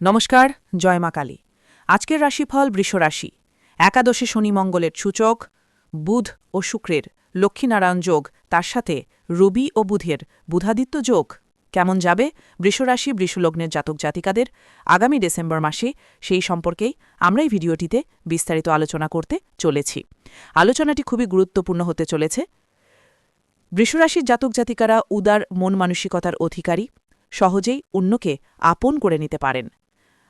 নমস্কার, জয় মা কালী। আজকের রাশিফল বৃষরাশি একাদশে শনি মঙ্গলের সূচক, বুধ ও শুক্রের লক্ষ্মীনারায়ণ যোগ, তার সাথে রবি ও বুধের বুধাদিত্য যোগ। কেমন যাবে? বৃষরাশি বৃষলগ্নের জাতক জাতিকাদের আগামী ডিসেম্বর মাসে সেই সম্পর্কেই আমরা এই ভিডিওটিতে বিস্তারিত আলোচনা করতে চলেছি। আলোচনাটি খুবই গুরুত্বপূর্ণ হতে চলেছে। বৃষরাশির জাতক জাতিকারা উদার মন মানসিকতার অধিকারী, সহজেই অন্যকে আপন করে নিতে পারেন।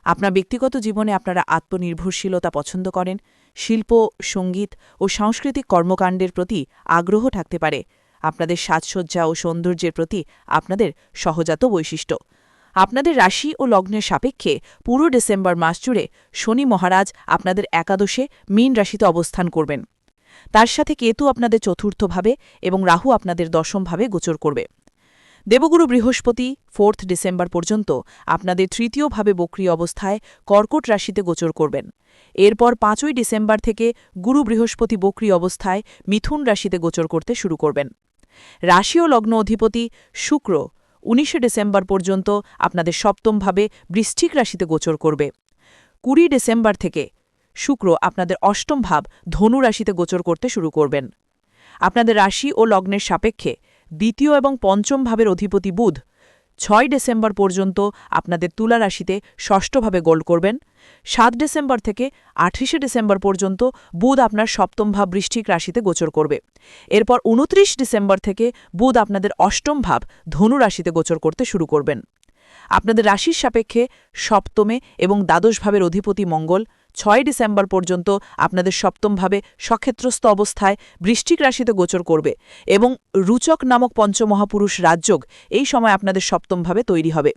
আপনার ব্যক্তিগত জীবনে আপনারা আত্মনির্ভরশীলতা পছন্দ করেন, শিল্প, সংগীত ও সাংস্কৃতিক কর্মকাণ্ডের প্রতি আগ্রহ থাকতে পারে। আপনাদের সাজসজ্জা ও সৌন্দর্যের প্রতি আপনাদের সহজাত বৈশিষ্ট্য। আপনাদের রাশি ও লগ্নের সাপেক্ষে পুরো ডিসেম্বর মাস জুড়ে শনি মহারাজ আপনাদের একাদশে মীন রাশিতে অবস্থান করবেন। তার সাথে কেতু আপনাদের চতুর্থভাবে এবং রাহু আপনাদের দশমভাবে গোচর করবে। দেবগুরু বৃহস্পতি, ফোর্থ ডিসেম্বর পর্যন্ত আপনাদের তৃতীয়ভাবে বক্রি অবস্থায় কর্কট রাশিতে গোচর করবেন। এরপর পাঁচই ডিসেম্বর থেকে গুরু বৃহস্পতি বক্রি অবস্থায় মিথুন রাশিতে গোচর করতে শুরু করবেন। রাশি ও লগ্ন অধিপতি শুক্র উনিশে ডিসেম্বর পর্যন্ত আপনাদের সপ্তমভাবে বৃশ্চিক রাশিতে গোচর করবে। কুড়ি ডিসেম্বর থেকে শুক্র আপনাদের অষ্টম ভাব ধনু রাশিতে গোচর করতে শুরু করবেন। আপনাদের রাশি ও লগ্নের সাপেক্ষে দ্বিতীয় এবং পঞ্চম ভাবের অধিপতি বুধ ছয় ডিসেম্বর পর্যন্ত আপনাদের তুলা রাশিতে ষষ্ঠভাবে গোল করবেন। সাত ডিসেম্বর থেকে আঠাশে ডিসেম্বর পর্যন্ত বুধ আপনার সপ্তম ভাব বৃষ্টিক রাশিতে গোচর করবে। এরপর উনত্রিশ ডিসেম্বর থেকে বুধ আপনাদের অষ্টম ভাব ধনু রাশিতে গোচর করতে শুরু করবেন। আপনাদের রাশির সাপেক্ষে সপ্তমে এবং দ্বাদশ ভাবের অধিপতি মঙ্গল ছয় ডিসেম্বর পর্যন্ত আপনাদের সপ্তমভাবে সক্ষেত্রস্থ অবস্থায় বৃষ্টিক রাশিতে গোচর করবে এবং রুচক নামক পঞ্চমহাপুরুষ রাজযোগ এই সময় আপনাদের সপ্তমভাবে তৈরি হবে।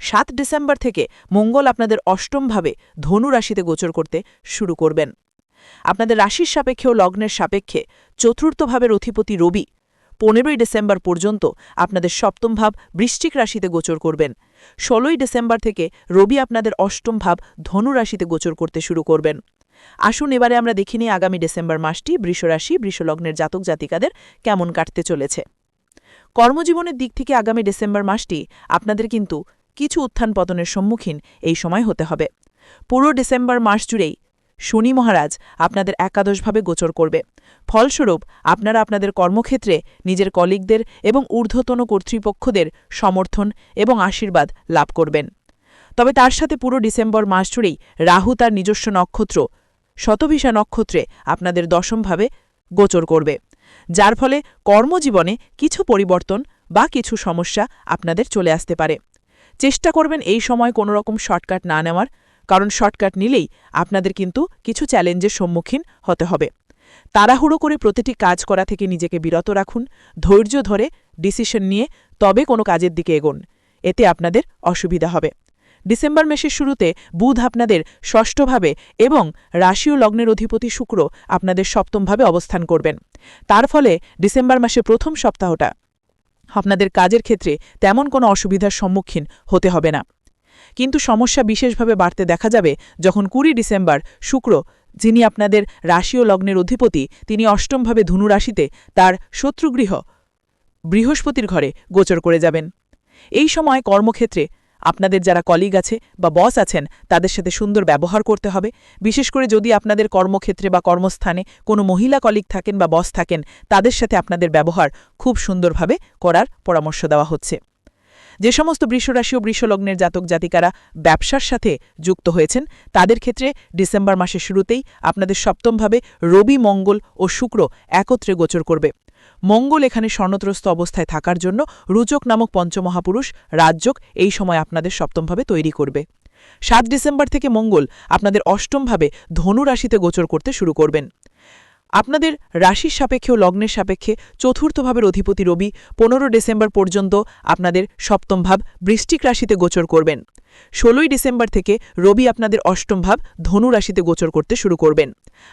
সাত ডিসেম্বর থেকে মঙ্গল আপনাদের অষ্টমভাবে ধনু রাশিতে গোচর করতে শুরু করবেন। আপনাদের রাশির সাপেক্ষে ও লগ্নের সাপেক্ষে চতুর্থভাবের অধিপতি রবি পনেরোই ডিসেম্বর পর্যন্ত আপনাদের সপ্তম ভাব বৃশ্চিক রাশিতে গোচর করবেন। ষোলোই ডিসেম্বর থেকে রবি আপনাদের অষ্টম ভাব ধনু রাশিতে গোচর করতে শুরু করবেন। আসুন এবারে আমরা দেখিনি আগামী ডিসেম্বর মাসটি বৃষরাশি বৃষলগ্নের জাতক জাতিকাদের কেমন কাটতে চলেছে। কর্মজীবনের দিক থেকে আগামী ডিসেম্বর মাসটি আপনাদের কিন্তু কিছু উত্থান পতনের সম্মুখীন এই সময় হতে হবে। পুরো ডিসেম্বর মাস জুড়েই শনি মহারাজ আপনাদের একাদশভাবে গোচর করবে। ফলস্বরূপ, আপনারা আপনাদের কর্মক্ষেত্রে নিজের কলিগদের এবং ঊর্ধ্বতন কর্তৃপক্ষদের সমর্থন এবং আশীর্বাদ লাভ করবেন। তবে তার সাথে পুরো ডিসেম্বর মাস জুড়েই রাহু তার নিজস্ব নক্ষত্র, শতভিসা নক্ষত্রে আপনাদের দশমভাবে গোচর করবে। যার ফলে কর্মজীবনে কিছু পরিবর্তন বা কিছু সমস্যা আপনাদের চলে আসতে পারে। চেষ্টা করবেন এই সময় কোনো রকম শর্টকাট না নেওয়ার। কারণ শর্টকাট নিলেই আপনাদের কিন্তু কিছু চ্যালেঞ্জের সম্মুখীন হতে হবে। তাড়াহুড়ো করে প্রতিটি কাজ করা থেকে নিজেকে বিরত রাখুন, ধৈর্য ধরে ডিসিশন নিয়ে তবে কোনো কাজের দিকে এগোন, এতে আপনাদের অসুবিধা হবে। ডিসেম্বর মাসের শুরুতে বুধ আপনাদের ষষ্ঠভাবে এবং রাশি ও লগ্নের অধিপতি শুক্র আপনাদের সপ্তমভাবে অবস্থান করবেন। তার ফলে ডিসেম্বর মাসের প্রথম সপ্তাহটা আপনাদের কাজের ক্ষেত্রে তেমন কোনো অসুবিধার সম্মুখীন হতে হবে না। কিন্তু সমস্যা বিশেষভাবে বাড়তে দেখা যাবে যখন কুড়ি ডিসেম্বর শুক্র, যিনি আপনাদের রাশি ও লগ্নের অধিপতি, তিনি অষ্টমভাবে ধনুরাশিতে তার শত্রুগৃহ বৃহস্পতির ঘরে গোচর করে যাবেন। এই সময় কর্মক্ষেত্রে আপনাদের যারা কলিগ আছে বা বস আছেন, তাদের সাথে সুন্দর ব্যবহার করতে হবে। বিশেষ করে যদি আপনাদের কর্মক্ষেত্রে বা কর্মস্থানে কোনো মহিলা কলিগ থাকেন বা বস থাকেন, তাদের সাথে আপনাদের ব্যবহার খুব সুন্দরভাবে করার পরামর্শ দেওয়া হচ্ছে। যে সমস্ত বৃষরাশি ও বৃষলগ্নের জাতক জাতিকারা ব্যবসার সাথে যুক্ত হয়েছেন, তাদের ক্ষেত্রে ডিসেম্বর মাসের শুরুতেই আপনাদের সপ্তমভাবে রবি, মঙ্গল ও শুক্র একত্রে গোচর করবে। মঙ্গল এখানে স্বর্ণত্রস্ত অবস্থায় থাকার জন্য রুচক নামক পঞ্চমহাপুরুষ রাজ্যক এই সময় আপনাদের সপ্তমভাবে তৈরি করবে। সাত ডিসেম্বর থেকে মঙ্গল আপনাদের অষ্টমভাবে ধনুরাশিতে গোচর করতে শুরু করবেন। আপনাদের রাশির সাপেক্ষে ও লগ্নের সাপেক্ষে চতুর্থভাবের অধিপতি রবি পনেরো ডিসেম্বর পর্যন্ত আপনাদের সপ্তম ভাব বৃষ্টিক রাশিতে গোচর করবেন। ষোলোই ডিসেম্বর থেকে রবি আপনাদের অষ্টম ভাব ধনু রাশিতে গোচর করতে শুরু করবেন।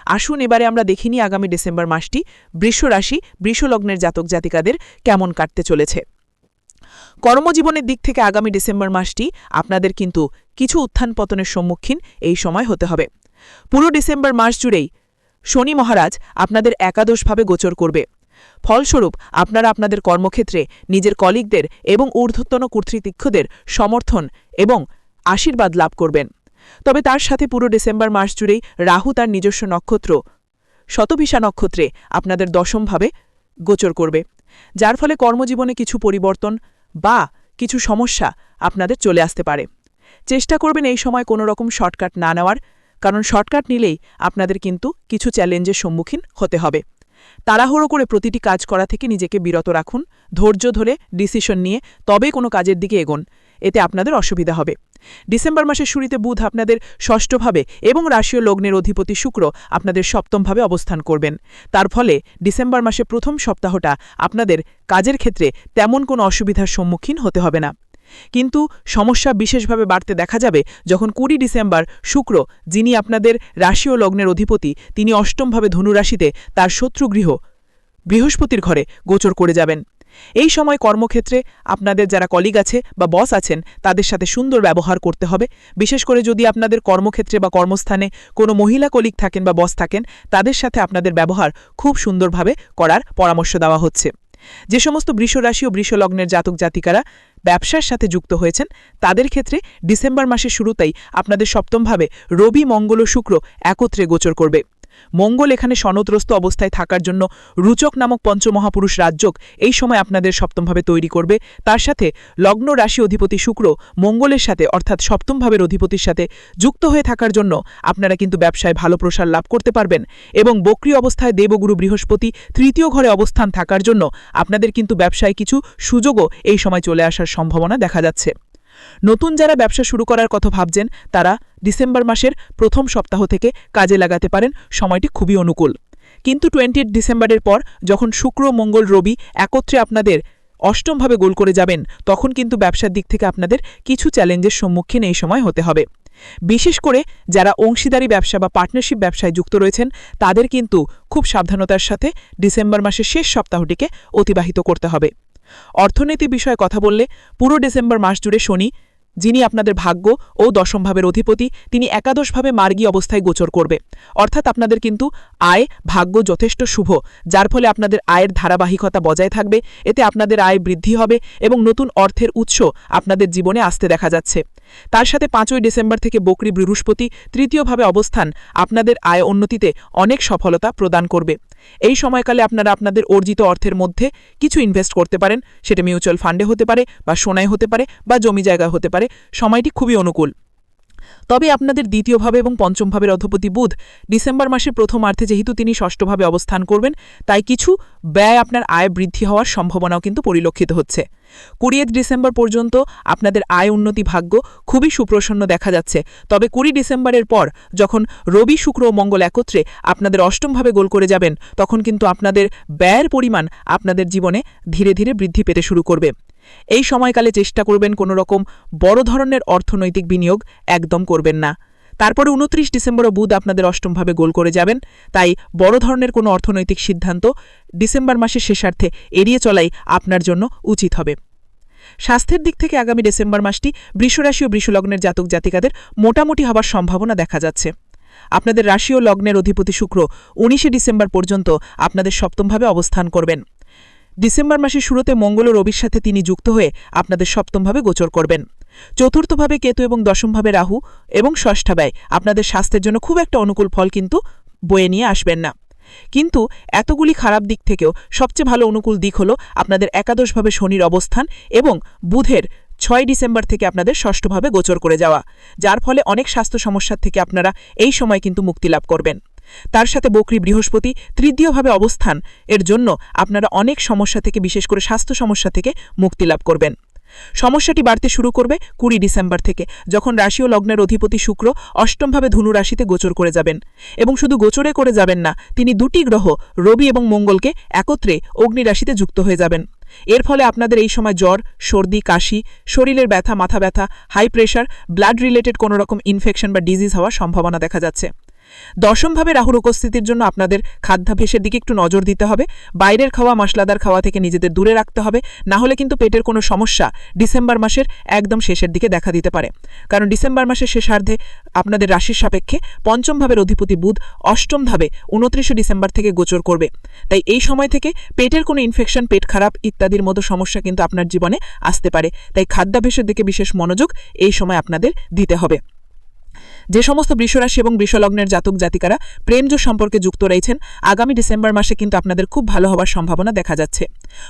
আসুন এবারে আমরা দেখিনি আগামী ডিসেম্বর মাসটি বৃষ রাশি বৃষলগ্নের জাতক জাতিকাদের কেমন কাটতে চলেছে। কর্মজীবনের দিক থেকে আগামী ডিসেম্বর মাসটি আপনাদের কিন্তু কিছু উত্থান পতনের সম্মুখীন এই সময় হতে হবে। পুরো ডিসেম্বর মাস জুড়েই শনি মহারাজ আপনাদের একাদশভাবে গোচর করবে। ফলস্বরূপ, আপনারা আপনাদের কর্মক্ষেত্রে নিজের কলিগদের এবং ঊর্ধ্বতন কর্তৃপক্ষদের সমর্থন এবং আশীর্বাদ লাভ করবেন। তবে তার সাথে পুরো ডিসেম্বর মাস জুড়েই রাহু তার নিজস্ব নক্ষত্র, শতভিসা নক্ষত্রে আপনাদের দশমভাবে গোচর করবে। যার ফলে কর্মজীবনে কিছু পরিবর্তন বা কিছু সমস্যা আপনাদের চলে আসতে পারে। চেষ্টা করবেন এই সময় কোনো রকম শর্টকাট না নেওয়ার কারণ শর্টকাট নিলেই আপনাদের কিন্তু কিছু চ্যালেঞ্জের সম্মুখীন হতে হবে। তাড়াহুড়ো করে প্রতিটি কাজ করা থেকে নিজেকে বিরত রাখুন, ধৈর্য ধরে ডিসিশন নিয়ে তবেই কোনো কাজের দিকে এগোন, এতে আপনাদের অসুবিধা হবে। ডিসেম্বর মাসের শুরুতে বুধ আপনাদের ষষ্ঠভাবে এবং রাশীয় লগ্নের অধিপতি শুক্র আপনাদের সপ্তমভাবে অবস্থান করবেন। তার ফলে ডিসেম্বর মাসে প্রথম সপ্তাহটা আপনাদের কাজের ক্ষেত্রে তেমন কোনো অসুবিধার সম্মুখীন হতে হবে না। কিন্তু সমস্যা বিশেষভাবে বাড়তে দেখা যাবে যখন কুড়ি ডিসেম্বর শুক্র, যিনি আপনাদের রাশি ও লগ্নের অধিপতি, তিনি অষ্টমভাবে ধনুরাশিতে তার শত্রুগৃহ, বৃহস্পতির ঘরে গোচর করে যাবেন। এই সময় কর্মক্ষেত্রে আপনাদের যারা কলিগ আছে বা বস আছেন, তাদের সাথে সুন্দর ব্যবহার করতে হবে। বিশেষ করে যদি আপনাদের কর্মক্ষেত্রে বা কর্মস্থানে কোনো মহিলা কলিগ থাকেন বা বস থাকেন, তাদের সাথে আপনাদের ব্যবহার খুব সুন্দরভাবে করার পরামর্শ দেওয়া হচ্ছে। যে সমস্ত বৃষরাশি ও বৃষলগ্নের জাতক জাতিকারা ব্যবসার সাথে যুক্ত হয়েছেন, তাদের ক্ষেত্রে ডিসেম্বর মাসের শুরুতেই আপনাদের সপ্তমভাবে রবি, মঙ্গল ও শুক্র একত্রে গোচর করবে। মঙ্গল এখানে সনদ্রস্ত অবস্থায় থাকার জন্য রুচক নামক পঞ্চমহাপুরুষ রাজ্যক এই সময় আপনাদের সপ্তমভাবে তৈরি করবে। তার সাথে লগ্ন রাশি অধিপতি শুক্র মঙ্গলের সাথে, অর্থাৎ সপ্তমভাবের অধিপতির সাথে যুক্ত হয়ে থাকার জন্য আপনারা কিন্তু ব্যবসায় ভালো প্রসার লাভ করতে পারবেন এবং বক্রি অবস্থায় দেবগুরু বৃহস্পতি তৃতীয় ঘরে অবস্থান থাকার জন্য আপনাদের কিন্তু ব্যবসায় কিছু সুযোগও এই সময় চলে আসার সম্ভাবনা দেখা যাচ্ছে। নতুন যারা ব্যবসা শুরু করার কথা ভাবছেন, তারা ডিসেম্বর মাসের প্রথম সপ্তাহ থেকে কাজে লাগাতে পারেন, সময়টি খুবই অনুকূল। কিন্তু টোয়েন্টি ডিসেম্বরের পর যখন শুক্র, মঙ্গল, রবি একত্রে আপনাদের অষ্টমভাবে গোল করে যাবেন, তখন কিন্তু ব্যবসার দিক থেকে আপনাদের কিছু চ্যালেঞ্জের সম্মুখীন এই সময় হতে হবে। বিশেষ করে যারা অংশীদারি ব্যবসা বা পার্টনারশিপ ব্যবসায় যুক্ত রয়েছেন, তাদের কিন্তু খুব সাবধানতার সাথে ডিসেম্বর মাসের শেষ সপ্তাহটিকে অতিবাহিত করতে হবে। অর্থনীতি বিষয়ে কথা বললে পুরো ডিসেম্বর মাস জুড়ে শনি, যিনি আপনাদের ভাগ্য ও দশমভাবের অধিপতি, তিনি একাদশভাবে মার্গী অবস্থায় গোচর করবে। অর্থাৎ আপনাদের কিন্তু আয়, ভাগ্য যথেষ্ট শুভ, যার ফলে আপনাদের আয়ের ধারাবাহিকতা বজায় থাকবে, এতে আপনাদের আয় বৃদ্ধি হবে এবং নতুন অর্থের উৎস আপনাদের জীবনে আসতে দেখা যাচ্ছে। তার সাথে পাঁচই ডিসেম্বর থেকে বকরি বৃহস্পতি তৃতীয়ভাবে অবস্থান আপনাদের আয় উন্নতিতে অনেক সফলতা প্রদান করবে। এই সময়কালে আপনারা আপনাদের অর্জিত অর্থের মধ্যে কিছু ইনভেস্ট করতে পারেন। সেটা মিউচুয়াল ফান্ডে হতে পারে বা সোনায় হতে পারে বা জমি জায়গা হতে পারে। সময়টি খুবই অনুকূল। তবে আপনাদের দ্বিতীয়ভাবে এবং পঞ্চমভাবের অধপতি বুধ ডিসেম্বর মাসের প্রথমার্ধে যেহেতু তিনি ষষ্ঠভাবে অবস্থান করবেন, তাই কিছু ব্যয় আপনার আয় বৃদ্ধি হওয়ার সম্ভাবনাও কিন্তু পরিলক্ষিত হচ্ছে। কুড়িয়ে ডিসেম্বর পর্যন্ত আপনাদের আয় উন্নতি ভাগ্য খুবই সুপ্রসন্ন দেখা যাচ্ছে। তবে কুড়ি ডিসেম্বরের পর যখন রবি, শুক্র ও মঙ্গল একত্রে আপনাদের অষ্টমভাবে গোল করে যাবেন, তখন কিন্তু আপনাদের ব্যয়ের পরিমাণ আপনাদের জীবনে ধীরে ধীরে বৃদ্ধি পেতে শুরু করবে। এই সময়কালে চেষ্টা করবেন কোনো রকম বড় ধরনের অর্থনৈতিক বিনিয়োগ একদম করবেন না। তারপরে উনত্রিশ ডিসেম্বরও বুধ আপনাদের অষ্টমভাবে গোল করে যাবেন। তাই বড় ধরনের কোনো অর্থনৈতিক সিদ্ধান্ত ডিসেম্বর মাসের শেষার্থে এড়িয়ে চলাই আপনার জন্য উচিত হবে। স্বাস্থ্যের দিক থেকে আগামী ডিসেম্বর মাসটি বৃষরাশি ও বৃষলগ্নের জাতক জাতিকাদের মোটামুটি হবার সম্ভাবনা দেখা যাচ্ছে। আপনাদের রাশি ও লগ্নের অধিপতি শুক্র উনিশে ডিসেম্বর পর্যন্ত আপনাদের সপ্তমভাবে অবস্থান করবেন। ডিসেম্বর মাসের শুরুতে মঙ্গল রবির সাথে তিনি যুক্ত হয়ে আপনাদের সপ্তমভাবে গোচর করবেন। চতুর্থভাবে কেতু এবং দশমভাবে রাহু এবং ষষ্ঠা ব্যয় আপনাদের স্বাস্থ্যের জন্য খুব একটা অনুকূল ফল কিন্তু বয়ে নিয়ে আসবেন না। কিন্তু এতগুলি খারাপ দিক থেকেও সবচেয়ে ভালো অনুকূল দিক হল আপনাদের একাদশভাবে শনির অবস্থান এবং বুধের ছয় ডিসেম্বর থেকে আপনাদের ষষ্ঠভাবে গোচর করে যাওয়া, যার ফলে অনেক স্বাস্থ্য সমস্যার থেকে আপনারা এই সময় কিন্তু মুক্তি লাভ করবেন। তার সাথে বকরি বৃহস্পতি তৃতীয়ভাবে অবস্থান। এর জন্য আপনারা অনেক সমস্যা থেকে, বিশেষ করে স্বাস্থ্য সমস্যা থেকে মুক্তি লাভ করবেন। সমস্যাটি বাড়তে শুরু করবে কুড়ি ডিসেম্বর থেকে, যখন রাশি ও লগ্নের অধিপতি শুক্র অষ্টমভাবে ধনু রাশিতে গোচর করে যাবেন। এবং শুধু গোচরে করে যাবেন না, তিনি দুটি গ্রহ, রবি এবং মঙ্গলকে একত্রে অগ্নি রাশিতে যুক্ত হয়ে যাবেন। এর ফলে আপনাদের এই সময় জ্বর, সর্দি, কাশি, শরীরের ব্যথা, মাথা ব্যথা, হাই প্রেশার, ব্লাড রিলেটেড কোনো রকম ইনফেকশন বা ডিজিজ হওয়ার সম্ভাবনা দেখা যাচ্ছে। দশমভাবে রাহুর উপস্থিতির জন্য আপনাদের খাদ্যাভ্যাসের দিকে একটু নজর দিতে হবে। বাইরের খাওয়া, মশলাদার খাওয়া থেকে নিজেদের দূরে রাখতে হবে। না হলে কিন্তু পেটের কোনো সমস্যা ডিসেম্বর মাসের একদম শেষের দিকে দেখা দিতে পারে। কারণ ডিসেম্বর মাসের শেষার্ধে আপনাদের রাশির সাপেক্ষে পঞ্চম ভাবের অধিপতি বুধ অষ্টম ভাবে উনত্রিশে ডিসেম্বর থেকে গোচর করবে। তাই এই সময় থেকে পেটের কোনো ইনফেকশন পেট খারাপ ইত্যাদির মতো সমস্যা কিন্তু আপনার জীবনে আসতে পারে। তাই খাদ্যাভ্যাসের দিকে বিশেষ মনোযোগ এই সময় আপনাদের দিতে হবে। যে সমস্ত বৃষরাশি এবং বৃষলগ্নের জাতক জাতিকারা প্রেমজ সম্পর্কে যুক্ত রয়েছেন, আগামী ডিসেম্বর মাসে কিন্তু আপনাদের খুব ভালো হওয়ার সম্ভাবনা দেখা যাচ্ছে।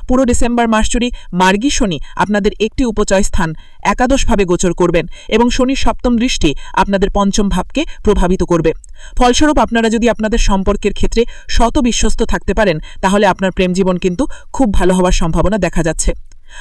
পুরো ডিসেম্বর মাস জুড়ে মার্গী শনি আপনাদের একটি উপচয় স্থান একাদশভাবে গোচর করবেন এবং শনির সপ্তম দৃষ্টি আপনাদের পঞ্চম ভাবকে প্রভাবিত করবে। ফলস্বরূপ আপনারা যদি আপনাদের সম্পর্কের ক্ষেত্রে শত বিশ্বস্ত থাকতে পারেন, তাহলে আপনার প্রেম জীবন কিন্তু খুব ভালো হওয়ার সম্ভাবনা দেখা যাচ্ছে।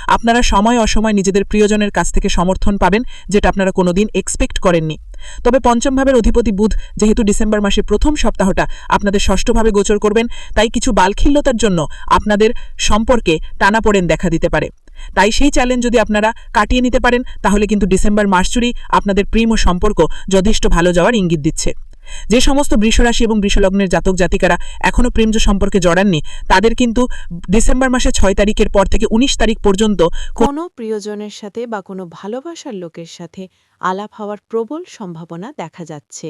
আপনারা সময় অসময় নিজেদের প্রিয়জনের কাছ থেকে সমর্থন পাবেন, যেটা আপনারা কোনোদিন এক্সপেক্ট করেননি। তবে পঞ্চম ভাবের অধিপতি বুধ, যেহেতু ডিসেম্বর মাসের প্রথম সপ্তাহটা আপনাদের ষষ্ঠভাবে গোচর করবেন, তাই কিছু বালখিল্যতার জন্য আপনাদের সম্পর্কে টানাপোড়েন দেখা দিতে পারে। তাই সেই চ্যালেঞ্জ যদি আপনারা কাটিয়ে নিতে পারেন, তাহলে কিন্তু ডিসেম্বর মাস জুড়েই আপনাদের প্রেম ও সম্পর্ক যথেষ্ট ভালো যাওয়ার ইঙ্গিত দিচ্ছে। যে সমস্ত বৃষরাশি এবং বৃষলগ্নের জাতক জাতিকারা এখনও প্রেমজ সম্পর্কে জড়াননি, তাদের কিন্তু ডিসেম্বর মাসে ছয় তারিখের পর থেকে উনিশ তারিখ পর্যন্ত কোনো প্রিয়জনের সাথে বা কোনো ভালোবাসার লোকের সাথে আলাপ হওয়ার প্রবল সম্ভাবনা দেখা যাচ্ছে।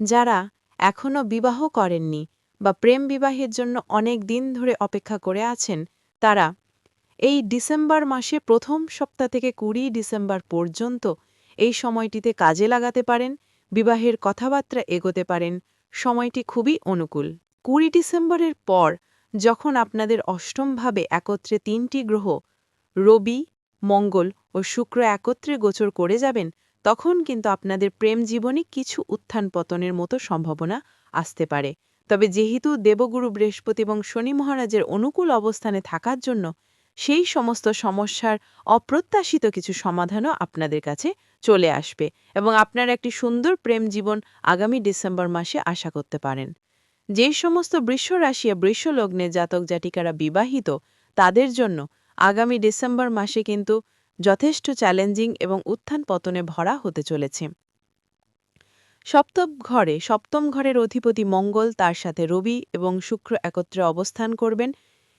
যারা এখনও বিবাহ করেননি বা প্রেম বিবাহের জন্য অনেক দিন ধরে অপেক্ষা করে আছেন, তারা এই ডিসেম্বর মাসে প্রথম সপ্তাহ থেকে কুড়ি ডিসেম্বর পর্যন্ত এই সময়টিতে কাজে লাগাতে পারেন বিবাহের কথাবার্তা এগোতে পারেন, সময়টি খুবই অনুকূল। কুড়ি ডিসেম্বরের পর, যখন আপনাদের অষ্টমভাবে একত্রে তিনটি গ্রহ, রবি, মঙ্গল ও শুক্র একত্রে গোচর করে যাবেন, তখন কিন্তু আপনাদের প্রেম জীবনে কিছু উত্থান পতনের মতো সম্ভাবনা আসতে পারে। তবে যেহেতু দেবগুরু বৃহস্পতি এবং শনি মহারাজের অনুকূল অবস্থানে থাকার জন্য, সেই সমস্ত সমস্যার অপ্রত্যাশিত কিছু সমাধানও আপনাদের কাছে চলে আসবে এবং আপনার একটি সুন্দর প্রেম জীবন আগামী ডিসেম্বর মাসে আশা করতে পারেন। যে সমস্ত বৃষ রাশি ও বৃষ লগ্নে জাতক জাতিকারা বিবাহিত, তাদের জন্য আগামী ডিসেম্বর মাসে কিন্তু যথেষ্ট চ্যালেঞ্জিং এবং উত্থান পতনে ভরা হতে চলেছে। সপ্তম ঘরে, সপ্তম ঘরের অধিপতি মঙ্গল তার সাথে রবি এবং শুক্র একত্রে অবস্থান করবেন।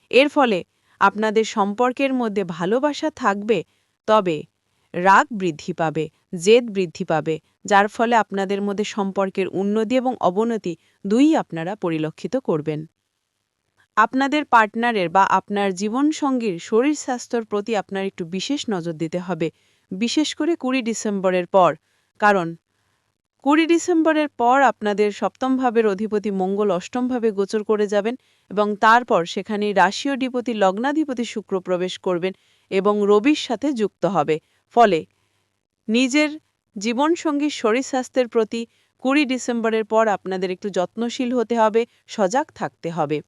এর ফলে আপনাদের সম্পর্কের মধ্যে ভালোবাসা থাকবে, তবে রাগ বৃদ্ধি পাবে, জেদ বৃদ্ধি পাবে, যার ফলে আপনাদের মধ্যে সম্পর্কের উন্নতি এবং অবনতি দুই আপনারা পরিলক্ষিত করবেন। আপনাদের পার্টনারের বা আপনার জীবনসঙ্গীর শরীর স্বাস্থ্যর প্রতি আপনার একটু বিশেষ নজর দিতে হবে, বিশেষ করে কুড়ি ডিসেম্বরের পর। কারণ, কুড়ি ডিসেম্বরের পর আপনাদের সপ্তম ভাবের অধিপতি মঙ্গল অষ্টমভাবে গোচর করে যাবেন এবং তারপর সেখানে রাশিয়ডিপতি লগ্নাধিপতি শুক্র প্রবেশ করবেন এবং রবির সাথে যুক্ত হবে। ফলে নিজের জীবনসঙ্গীর শরীর স্বাস্থ্যের প্রতি কুড়ি ডিসেম্বরের পর আপনাদের একটু যত্নশীল হতে হবে, সজাগ থাকতে হবে।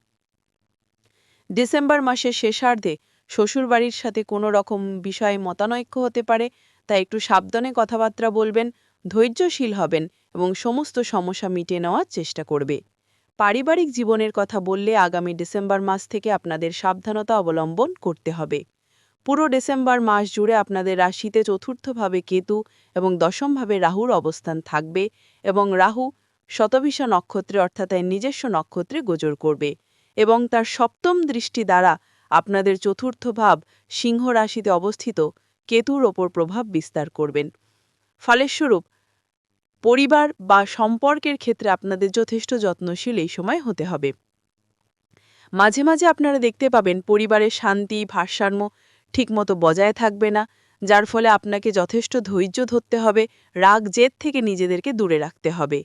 ডিসেম্বর মাসের শেষার্ধে শ্বশুরবাড়ির সাথে কোনো রকম বিষয়ে মতানৈক্য হতে পারে, তাই একটু সাবধানে কথাবার্তা বলবেন, ধৈর্যশীল হবেন এবং সমস্ত সমস্যা মিটিয়ে নেওয়ার চেষ্টা করবে। পারিবারিক জীবনের কথা বললে আগামী ডিসেম্বর মাস থেকে আপনাদের সাবধানতা অবলম্বন করতে হবে। পুরো ডিসেম্বর মাস জুড়ে আপনাদের রাশিতে চতুর্থভাবে কেতু এবং দশমভাবে রাহুর অবস্থান থাকবে এবং রাহু শতভিষা নক্ষত্রে অর্থাৎ এর নিজস্ব নক্ষত্রে গোচর করবে এবং তার সপ্তম দৃষ্টি দ্বারা আপনাদের চতুর্থ ভাব সিংহ রাশিতে অবস্থিত কেতুর ওপর প্রভাব বিস্তার করবেন। ফলস্বরূপ পরিবার বা সম্পর্কের ক্ষেত্রে আপনাদের যথেষ্ট যত্নশীল এই সময় হতে হবে। মাঝে মাঝে আপনারা দেখতে পাবেন পরিবারের শান্তি, ভারসাম্য ঠিকমতো বজায় থাকবে না, যার ফলে আপনাকে যথেষ্ট ধৈর্য ধরতে হবে, রাগ, জেদ থেকে নিজেদেরকে দূরে রাখতে হবে।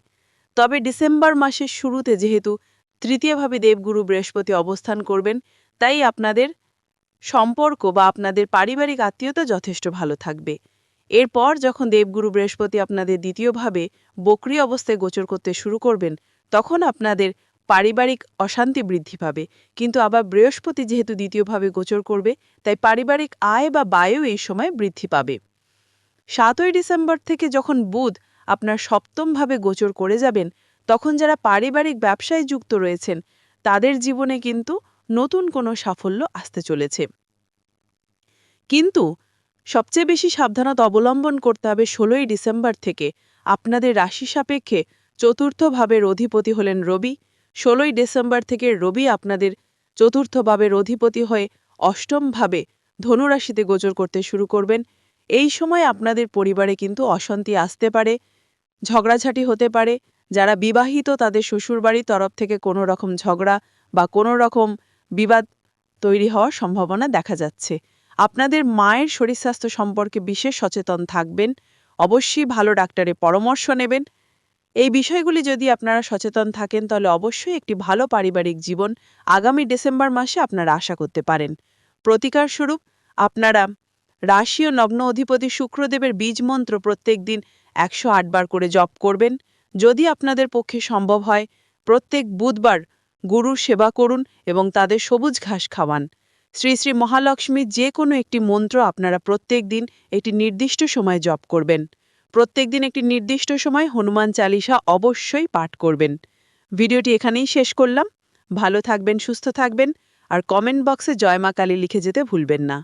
তবে ডিসেম্বর মাসের শুরুতে যেহেতু তৃতীয়ভাবে দেবগুরু বৃহস্পতি অবস্থান করবেন, তাই আপনাদের সম্পর্ক বা আপনাদের পারিবারিক আত্মীয়তা যথেষ্ট ভালো থাকবে। এরপর যখন দেবগুরু বৃহস্পতি আপনাদের দ্বিতীয়ভাবে বকরি অবস্থায় গোচর করতে শুরু করবেন, তখন আপনাদের পারিবারিক অশান্তি বৃদ্ধি পাবে। কিন্তু আবার বৃহস্পতি যেহেতু দ্বিতীয়ভাবে গোচর করবে, তাই পারিবারিক আয় বা বায়ু এই সময় বৃদ্ধি পাবে। সাতই ডিসেম্বর থেকে যখন বুধ আপনার সপ্তমভাবে গোচর করে যাবেন, তখন যারা পারিবারিক ব্যবসায় যুক্ত রয়েছেন, তাদের জীবনে কিন্তু নতুন কোনো সাফল্য আসতে চলেছে। কিন্তু সবচেয়ে বেশি সাবধানতা অবলম্বন করতে হবে ষোলোই ডিসেম্বর থেকে। আপনাদের রাশি সাপেক্ষে চতুর্থ ভাবের অধিপতি হলেন রবি ষোলোই ডিসেম্বর থেকে রবি আপনাদের চতুর্থ ভাবের অধিপতি হয়ে অষ্টম ভাবে ধনুরাশিতে গোচর করতে শুরু করবেন। এই সময় আপনাদের পরিবারে কিন্তু অশান্তি আসতে পারে, ঝগড়াঝাটি হতে পারে। যারা বিবাহিত, তাদের শ্বশুরবাড়ির তরফ থেকে কোনো রকম ঝগড়া বা কোনো রকম বিবাদ তৈরি হওয়ার সম্ভাবনা দেখা যাচ্ছে। আপনাদের মায়ের শরীর স্বাস্থ্য সম্পর্কে বিশেষ সচেতন থাকবেন। অবশ্যই ভালো ডাক্তারের পরামর্শ নেবেন। এই বিষয়গুলি যদি আপনারা সচেতন থাকেন, তাহলে অবশ্যই একটি ভালো পারিবারিক জীবন আগামী ডিসেম্বর মাসে আপনারা আশা করতে পারেন। প্রতিকার স্বরূপ, আপনারা রাশি ও নগ্ন অধিপতি শুক্রদেবের বীজ মন্ত্র প্রত্যেক দিন একশো বার করে জপ করবেন। যদি আপনাদের পক্ষে সম্ভব হয়, প্রত্যেক বুধবার গুরুর সেবা করুন এবং তাদের সবুজ ঘাস খাওয়ান। শ্রী শ্রী মহালক্ষ্মীর যে কোনো একটি মন্ত্র আপনারা প্রত্যেক দিন একটি নির্দিষ্ট সময় জপ করবেন। প্রত্যেক দিন একটি নির্দিষ্ট সময় হনুমান চালিসা অবশ্যই পাঠ করবেন। ভিডিওটি এখানেই শেষ করলাম। ভালো থাকবেন, সুস্থ থাকবেন, আর কমেন্ট বক্সে জয় মা কালী লিখে যেতে ভুলবেন না।